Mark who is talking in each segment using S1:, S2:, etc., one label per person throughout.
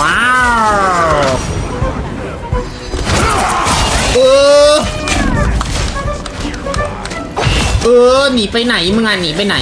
S1: ว้าวเออเออหนีไปไหนมึงอะหนีไปไหน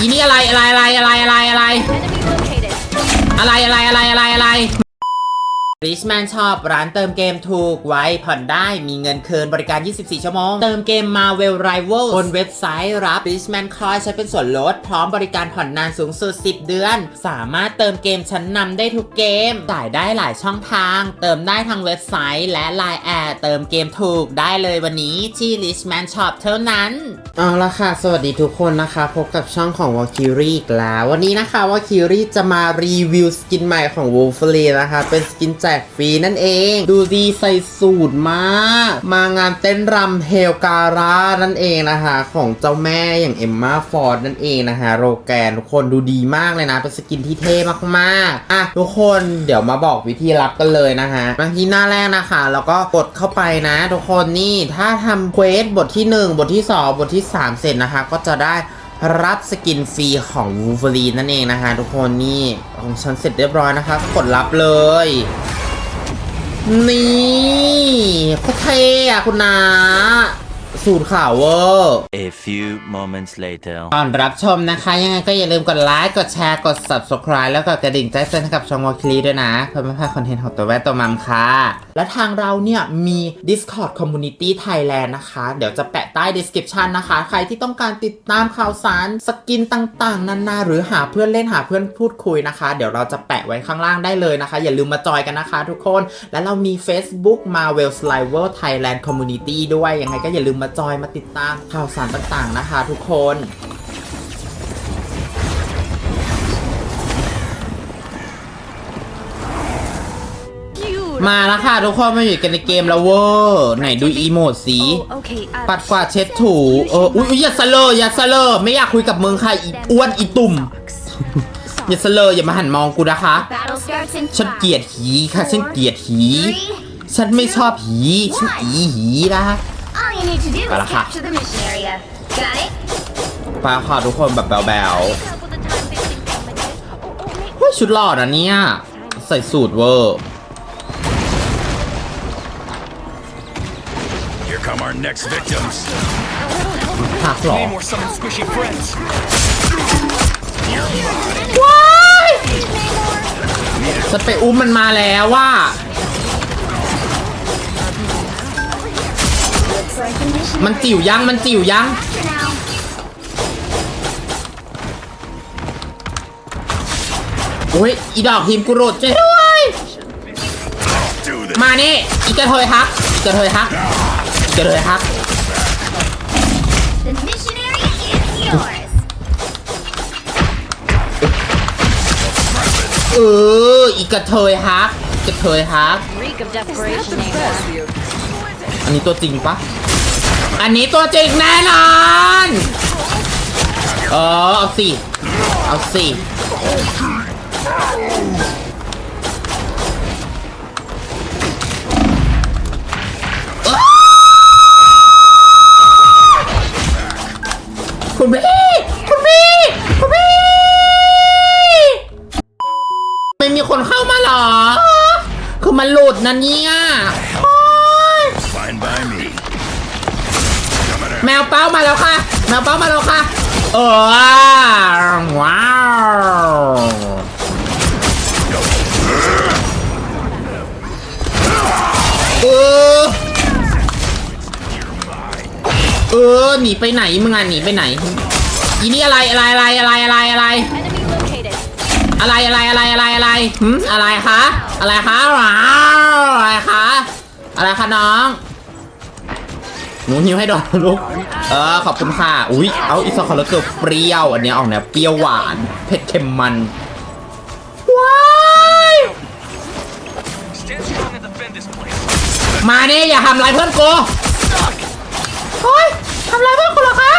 S1: อีนี่อะไรอะไรอะไรอะไรอะไรอะไรอะไรอะไรอะไรอะไรอะไร Richman Shop ร้านเติมเกมถูกไว้ผ่อนได้มีเงินคืนบริการ 24 ชั่วโมง เติมเกม Marvel Rival บนเว็บไซต์รับ Richman Coin ใช้เป็นส่วนลด พร้อมบริการผ่อนนานสูงสุด 10 เดือน สามารถเติมเกมชั้นนำได้ทุกเกมจ่ายได้หลายช่องทาง เติมได้ทางเว็บไซต์ และ Line แอดเติมเกมถูกได้เลยวันนี้ที่ Richman Shop เท่านั้นเอาละค่ะ สวัสดีทุกคนนะคะ พบกับช่องของ w a l k i r i อีกแล้ว วันนี้นะคะ w a l k i r i จะมารีวิวสกินใหม่ของ Wolverine นะคะเป็นสกินแจกฟรีนั่นเอง ดูดีใส่สูตรมามางานเต้นรำเฮลการานั่นเองนะคะ ของเจ้าแม่อย่างเอมมาฟอร์ดนั่นเองนะคะโรแกนทุกคนดูดีมากเลยนะ เป็นสกินที่เท่มากๆอะทุกคนเดี๋ยวมาบอกวิธีรับกันเลยนะคะบางที่หน้าแรกนะคะ แล้วก็กดเข้าไปนะ ทุกคนนี่ถ้าทำเควสบทที่ 1 บทที่ 2 บทที่ 3 เสร็จนะคะ ก็จะได้รับสกินฟรีของวูฟ e รีนั่นเองนะคะ ทุกคนนี่ของฉันเสร็จเรียบร้อยนะคะกดรับเลย นี่โคตรเท่อะคุณนา สูตรข่าวเวอร์
S2: A few moments later.
S1: ก่อนรับชมนะคะ ยังไงก็อย่าลืมกดไลค์ กดแชร์ กด subscribe แล้วก็กระดิ่งแจ้งเตือนให้กับช่องวอลคลีด้วยนะ เพื่อไม่พลาดคอนเทนต์ของตัวแวะตัวมัมค่ะ และทางเราเนี่ย มี Discord Community Thailand นะคะ เดี๋ยวจะแปะใต้ description นะคะ ใครที่ต้องการติดตามข่าวสารสกินต่างๆนานาหรือหาเพื่อนเล่นหาเพื่อนพูดคุยนะคะ เดี๋ยวเราจะแปะไว้ข้างล่างได้เลยนะคะ อย่าลืมมาจอยกันนะคะ ทุกคน และเรามี Facebook Marvel Sliver Thailand Community ด้วยยังไงก็อย่าลืมมาจอยมาติดตามข่าวสารต่างๆนะคะ ทุกคนมาแล้วค่ะ ทุกคนมาอยู่กันในเกมแล้วเวอร์ไหนดูอีโมดสีปัดกวาดเช็ดถูเอออุ้ยอย่าสเลออย่าสเลอไม่อยากคุยกับมึงค่ะอีอ้วนอีตุ่ม อย่าสเลออย่ามาหันมองกูนะคะ ฉันเกลียดหีค่ะ ฉันเกลียดหี ฉันไม่ชอบหี ฉันอีหีนะคะ
S3: All you need to do is
S1: Para ka.
S3: capture the mission area. Got it?
S1: ปาค่ะทุกคนแบบแบว
S3: With the time wasting damages. Oh, oh, wait.
S1: ๆเฮ้ยชุดหล่อนะเนี่ย ใส่สูตรเวอร์
S4: Here come our next victims.
S1: หักหรอ
S4: Name or summon squishy friends.
S1: ว้ายฉันไปอุ้มมันมาแล้วว่า มันจิ๋วยังมันจิ๋วยังโอ้ยอีดอกทีมกูโรดช่วยด้วยมานี่อีกระเทยฮักอีกระเทยฮักอีกระเทยฮักเอออีกระเทยฮักกระเทยฮักอันนี้ตัวจริงปะ อันนี้ตัวจริงแน่นอน เออเอาสิ เอาสิคุณพี่ คุณพี่ คุณพี่ ไม่มีคนเข้ามาหรอ คือมันหลุดนะเนี่ย แมวเป้ามาแล้วค่ะ แมวเป้ามาแล้วค่ะเออว้าวเออเออหนีไปไหนมึงอะหนีไปไหนอีนี่อะไรอะไรอะไรอะไรอะไรอะไร อะไรอะไรอะไรอะไรอะไรหืมอะไรคะอะไรคะว้าวอะไรคะอะไรคะน้อง หนูหิวให้ดอกลูก เออขอบคุณค่ะ อุ๊ยเอาอีสคอร์เลเกอร์เปรี้ยว อันนี้ออกแนวเปรี้ยวหวาน เผ็ดเค็มมัน ว้ายมาเนี่ยอย่าทำร้ายเพื่อนกูเฮ้ยทำร้ายเพื่อนกูเหรอคะ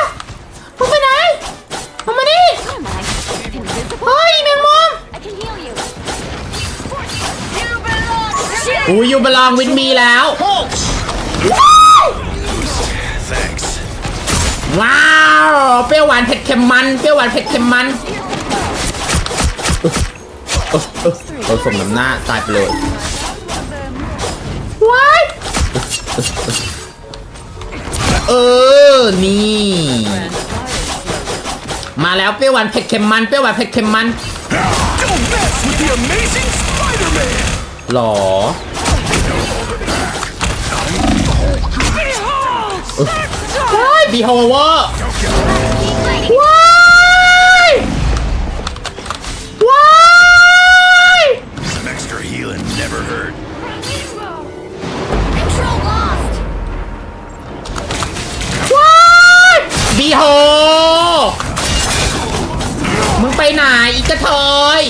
S1: มึงไปไหนมึงมานี่เฮ้ยแมงมุมอุ้ยยูบลองวินมีแล้ว เปรี้ยวหวานเผ็ดเค็มมันเปรี้ยวหวานเผ็ดเค็มมันโดนสมน้ำหน้าตายไปเลยว้ายเออ นี่ มาแล้วเปรี้ยวหวานเผ็ดเค็มมันเปรี้ยวหวานเผ็ดเค็มมันหรอว้ายบีฮเวอร์ ว้ายว้าย
S4: Some extra healing never hurt.
S3: Control lost.
S1: ว้ายบีโฮมึงไปไหนอีกกระเทย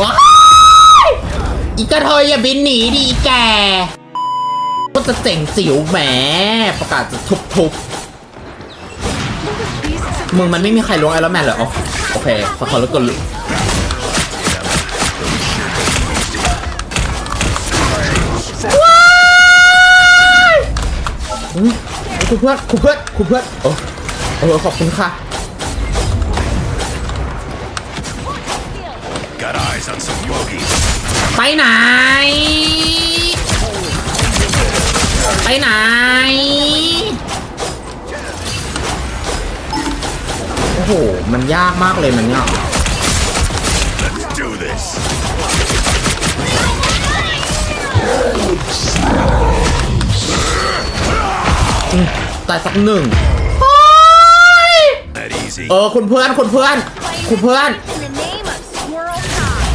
S1: ว้ายอีกกระเทยอย่าบินหนีดิอีแกก็จะเจ๋งสิวแหมประกาศจะทุบทุบ มึงมันไม่มีใครล้วงไอรอนแมนเหรออ๋อโอเคขอขอแล้วกดว้ายอุ๊ยคุณเพื่อนคุณเพื่อนคุณเพื่อนโอ้เออขอบคุณค่ะ
S4: Got eyes on some bogeys.
S1: ไปไหน ไปไหน มันยากมากเลยมันเนี่ย
S4: Let's do this.
S1: ตายสักหนึ่ง
S4: That easy.
S1: เออคุณเพื่อนคุณเพื่อนคุณเพื่อน
S3: In the name of Squirrel Time.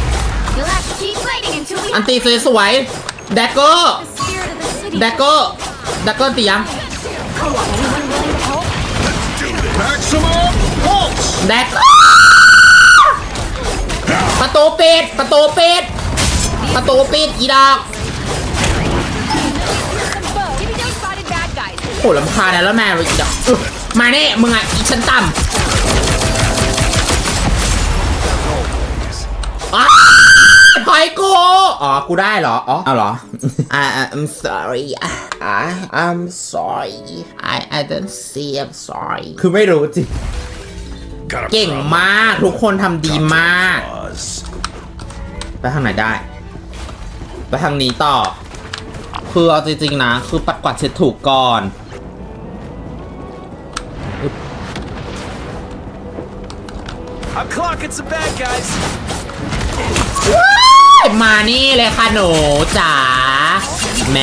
S3: You'll have to keep fighting until we
S1: อันตีสวยๆแดกเกอร์
S3: spirit of the city.
S1: แดกเกอร์แดกเกอร์ตียัง
S4: Maximum pulse!
S1: แดกประตูปิดประตูปิดประตูปิดอีดอก
S5: Give me those spotted bad guys.
S1: โหลำคาญแล้วแม่อีดอกอึ๊ะมาเน่มึงอะอีชั้นต่ำอ้าวพอยกูอ๋อ กูได้เหรอ อ๋อเอาเหรอ I I'm sorry I I'm sorry I I don't see I'm sorry คือไม่รู้จริง
S4: Got a
S1: เก่ง
S4: problem.
S1: มากทุกคนทำดีมาก
S4: Pause.
S1: ไปทางไหนได้ ไปทางนี้ต่อ คือเอาจริงๆนะ คือปัดกวาดเช็ดถูกก่อน
S4: I'm clocking some bad guys.
S1: มานี่เลยค่ะหนูจ๋าแหม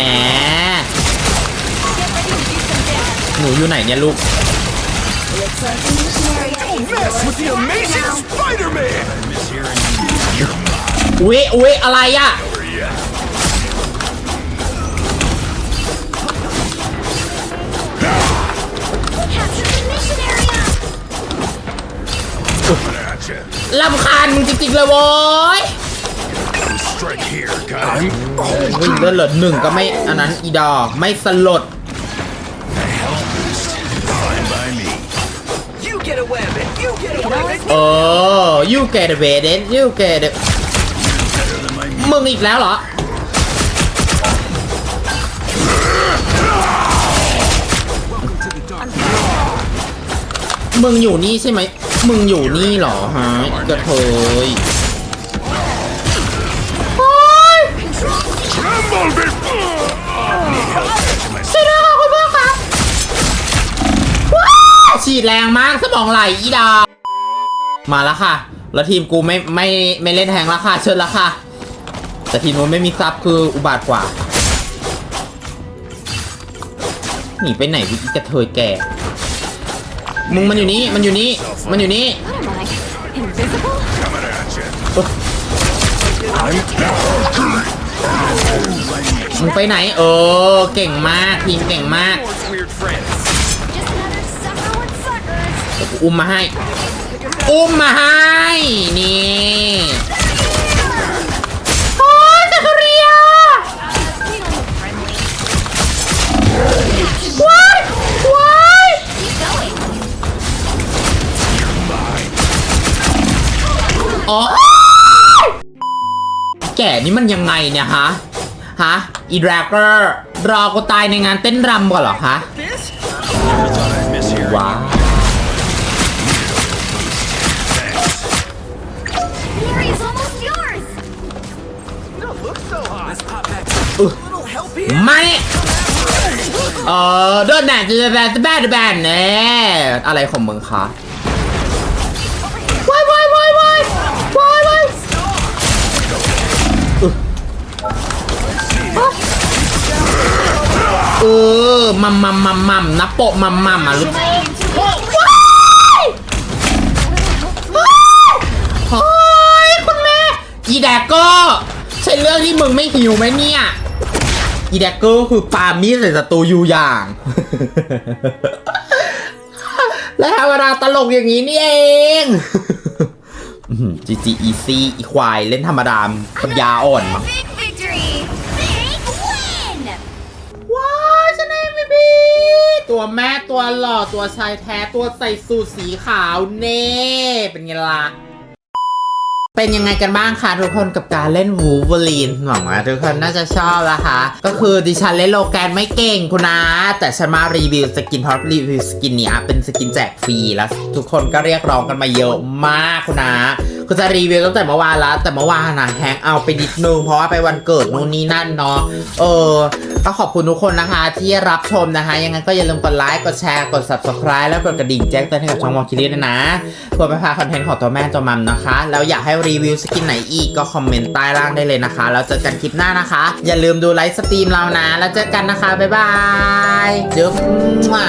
S1: หนูอยู่ไหนเนี่ยลูก
S3: Looks like the mission area
S4: Don't
S3: is
S4: mess with the
S3: yours
S4: amazing
S3: now.
S4: Spider-Man!
S1: อุ๊ยอุ๊ยอะไรอะ
S4: Over yet.
S3: Capture the mission area.
S4: Coming at ya.
S1: ลำคาญมึงจริงๆเลยโว้ย
S4: Strike here, guys.
S1: วิ่งเลือดเหลือหนึ่งก็ไม่อันนั้นอีดอกไม่สลด
S4: a web and
S1: เออ you get it baby you get it
S4: better than my
S1: มึงอีกแล้วเหรอ มึงอยู่นี่ใช่ไหม มึงอยู่นี่เหรอฮะอีกระเทยโอ๊ย
S4: Tremble before! Need help catching myself.
S1: ช่วยด้วยค่ะคุณพ่อครับว้าวฉีดแรงมากสมองไหลอีดา มาแล้วค่ะ แล้วทีมกูไม่ไม่ไม่เล่นแทงแล้วค่ะ เชิญแล้วค่ะ แต่ทีมนู้นไม่มีซับคืออุบาทกว่า หนีไปไหนวิอีกระเทยแก่มึงมันอยู่นี่ มันอยู่นี่ มันอยู่นี่
S5: What am I? Invisible?
S4: Coming at ya.
S1: มึงไปไหน เออ เก่งมาก ทีมเก่งมาก
S4: weird friends.
S3: Just another sucker with suckers.
S1: อุ้มมาให้ อุ้มมาให้ นี่โอ้ยจักรเรียว้ายว้าย
S3: Keep going.
S1: อ๋อแก่นี่มันยังไงเนี่ยฮะ ฮะ อีดราเกอร์รอกูตายในงานเต้นรำก่อนเหรอคะ
S4: Never thought I'd miss hearing
S1: ว้าว
S4: here.
S1: มาเนี่ยเออโดนแบนจะแบนจะแบนจะแบนเน่อะไรของมึงคะวายวายวายวายวายวายเออมัมมัมมัมมัมนะโปะมัมมัมอะลูกว้ายเฮ้ยคุณแม่อีแดกก็ใช่เรื่องที่มึงไม่หิวไหมเนี่ย อีแดกเกอร์คือปามีดใส่ศัตรูอยู่อย่าง และธรรมดาตลกอย่างนี้นี่เองจีจีอีซีอีควายเล่นธรรมดามปัญญาอ่อนมั้ง
S3: Big victory! Big win!
S1: ว้าวฉันเองไม่บีตัวแม่ตัวหล่อตัวชายแท้ตัวใส่สูทสีขาวเน่ เป็นไงล่ะ เป็นยังไงกันบ้างคะทุกคนกับการเล่นวูเวอรีนหวังว่าทุกคนน่าจะชอบนะคะ ก็คือดิฉันเล่นโลแกนไม่เก่งคุณนะแต่ฉันมารีวิวสกินเพราะรีวิวสกินเนี้ยเป็นสกินแจกฟรีแล้วทุกคนก็เรียกร้องกันมาเยอะมากคุณนะคือจะรีวิวตั้งแต่เมื่อวานแล้วแต่เมื่อวานนะแฮงเอาไปนิดนึงเพราะว่าไปวันเกิดนู่นนี่นั่นเนาะเออ ก็ขอบคุณทุกคนนะคะ ที่รับชมนะคะ ยังไงก็อย่าลืมกดไลค์กดแชร์กด subscribe แล้วกดกระดิ่งแจ้งเตือนให้กับช่องมองคิริด้วยนะเพื่อไปพาคอนเทนต์ของตัวแม่ตัวมัมนะคะ แล้วอยากให้รีวิวสกินไหนอีกก็คอมเมนต์ใต้ล่างได้เลยนะคะ แล้วเจอกันคลิปหน้านะคะ อย่าลืมดูไลฟ์สตรีมเรานะ แล้วเจอกันนะคะบ๊ายบายจุ๊บมา